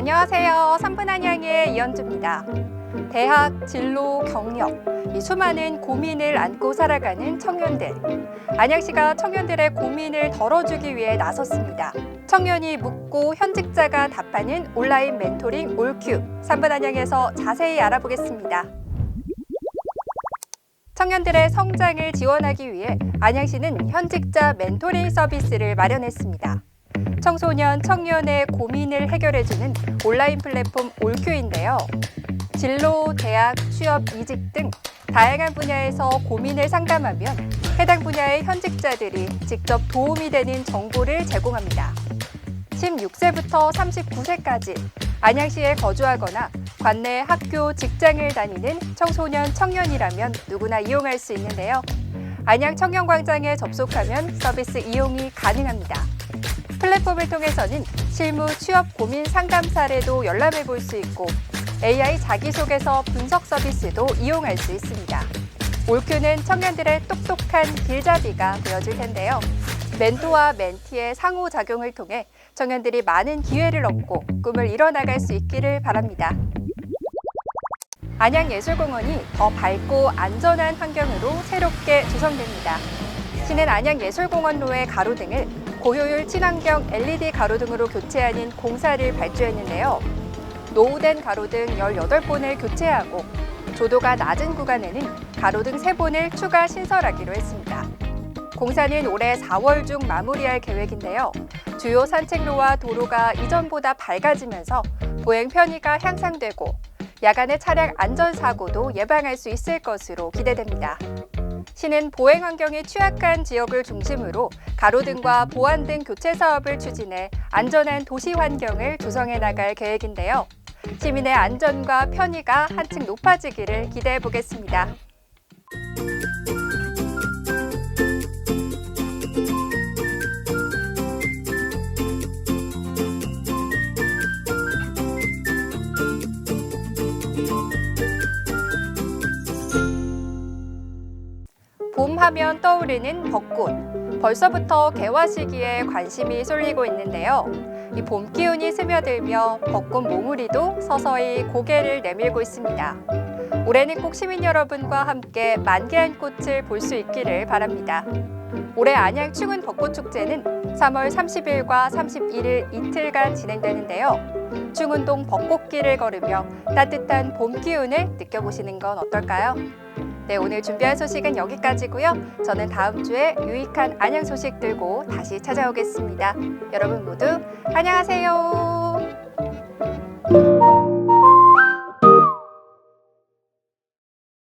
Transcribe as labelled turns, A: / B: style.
A: 안녕하세요. 3분 한양의 이현주입니다. 대학, 진로, 경력, 이 수많은 고민을 안고 살아가는 청년들. 안양시가 청년들의 고민을 덜어주기 위해 나섰습니다. 청년이 묻고 현직자가 답하는 온라인 멘토링 올큐. 3분 한양에서 자세히 알아보겠습니다. 청년들의 성장을 지원하기 위해 안양시는 현직자 멘토링 서비스를 마련했습니다. 청소년, 청년의 고민을 해결해주는 온라인 플랫폼 올큐인데요. 진로, 대학, 취업, 이직 등 다양한 분야에서 고민을 상담하면 해당 분야의 현직자들이 직접 도움이 되는 정보를 제공합니다. 16세부터 39세까지 안양시에 거주하거나 관내 학교, 직장을 다니는 청소년, 청년이라면 누구나 이용할 수 있는데요. 안양 청년광장에 접속하면 서비스 이용이 가능합니다. 플랫폼을 통해서는 실무 취업 고민 상담 사례도 열람해 볼 수 있고 AI 자기소개서 분석 서비스도 이용할 수 있습니다. 올큐는 청년들의 똑똑한 길잡이가 되어줄 텐데요. 멘토와 멘티의 상호작용을 통해 청년들이 많은 기회를 얻고 꿈을 이뤄나갈 수 있기를 바랍니다. 안양예술공원이 더 밝고 안전한 환경으로 새롭게 조성됩니다. 시는 안양예술공원로의 가로등을 고효율 친환경 LED 가로등으로 교체하는 공사를 발주했는데요. 노후된 가로등 18본을 교체하고 조도가 낮은 구간에는 가로등 3본을 추가 신설하기로 했습니다. 공사는 올해 4월 중 마무리할 계획인데요. 주요 산책로와 도로가 이전보다 밝아지면서 보행 편의가 향상되고 야간의 차량 안전 사고도 예방할 수 있을 것으로 기대됩니다. 시는 보행 환경이 취약한 지역을 중심으로 가로등과 보안 등 교체 사업을 추진해 안전한 도시 환경을 조성해 나갈 계획인데요. 시민의 안전과 편의가 한층 높아지기를 기대해 보겠습니다. 하면 떠오르는 벚꽃. 벌써부터 개화 시기에 관심이 쏠리고 있는데요. 이 봄 기운이 스며들며 벚꽃 몽우리도 서서히 고개를 내밀고 있습니다. 올해는 꼭 시민 여러분과 함께 만개한 꽃을 볼 수 있기를 바랍니다. 올해 안양 충은 벚꽃 축제는 3월 30일과 31일 이틀간 진행되는데요. 충운동 벚꽃길을 걸으며 따뜻한 봄 기운을 느껴보시는 건 어떨까요? 네, 오늘 준비한 소식은 여기까지고요. 저는 다음 주에 유익한 안양 소식 들고 다시 찾아오겠습니다. 여러분 모두 안녕하세요.